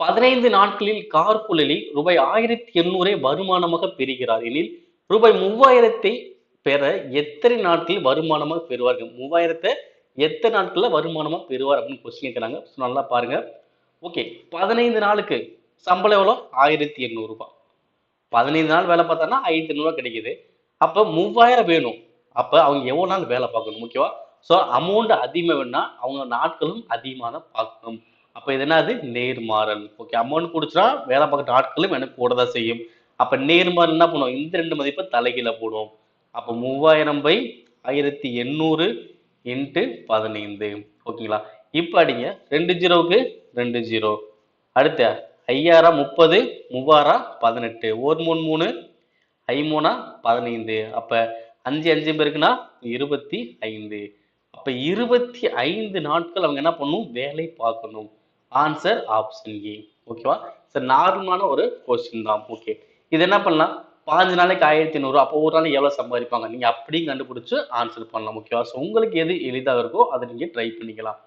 பதினைந்து நாட்களில் கார்குழலி ரூபாய் ஆயிரத்தி எண்ணூறை வருமானமாக பெறுகிறார். எனில் ரூபாய் மூவாயிரத்தை பெற எத்தனை நாட்களில் வருமானமாக பெறுவார்கள்? மூவாயிரத்தை எத்தனை நாட்கள்ல வருமானமா பெறுவார் அப்படின்னு கொஸ்டின் கேட்குறாங்க. நல்லா பாருங்க. ஓகே பதினைந்து நாளுக்கு சம்பளம் எவ்வளோ? ஆயிரத்தி எண்ணூறு ரூபாய். பதினைந்து நாள் வேலை பார்த்தானா ஆயிரத்தி எண்ணூறுவா கிடைக்குது. அப்போ மூவாயிரம் வேணும். அப்போ அவங்க எவ்வளோ நாள் வேலை பார்க்கணும்? ஓகேவா ஸோ அமௌண்ட் அதிகமாக வேணும்னா அவங்க நாட்களும் அதிகமாக தான் பார்க்கணும். அப்போ இது என்னது? நேர்மாறல் ஓகே அமௌண்ட் கொடுத்துட்டா வேலை பார்க்குற நாட்களும் எனக்கு கூட தான் செய்யும். அப்போ நேர்மாறல் என்ன பண்ணுவோம் இந்த ரெண்டு மதிப்பை தலைகீழ போடுவோம் அப்போ மூவாயிரம் பை ஆயிரத்தி எண்ணூறு இன்ட்டு பதினைந்து. ஓகேங்களா இப்போ அடிங்க. ரெண்டு ஜீரோவுக்கு ரெண்டு ஜீரோ. அடுத்து ஐயாயிரம் முப்பது மூவாரா பதினெட்டு. ஒரு மூணு மூணு ஐமூணா பதினைந்து. அப்போ அஞ்சு அஞ்சு பேருக்குன்னா இருபத்தி ஐந்து. அப்போ இருபத்தி ஐந்து நாட்கள் அவங்க என்ன பண்ணணும் வேலை பார்க்கணும். ஆன்சர் ஆப்ஷன் ஏ ஓகேவா சார் நார்மலான ஒரு கொஸ்டின் தான். ஓகே இது என்ன பண்ணலாம்? பாஞ்சு நாளைக்கு ஆயிரத்தி நூறு அப்போ ஒரு நாளைக்கு எவ்வளோ சம்பாதிப்பாங்க? நீங்கள் அப்படியும் கண்டுபிடிச்சு ஆன்சர் பண்ணலாம். ஓகேவா ஸோ உங்களுக்கு எது எளிதாக இருக்கோ அதை நீங்கள் ட்ரை பண்ணிக்கலாம்.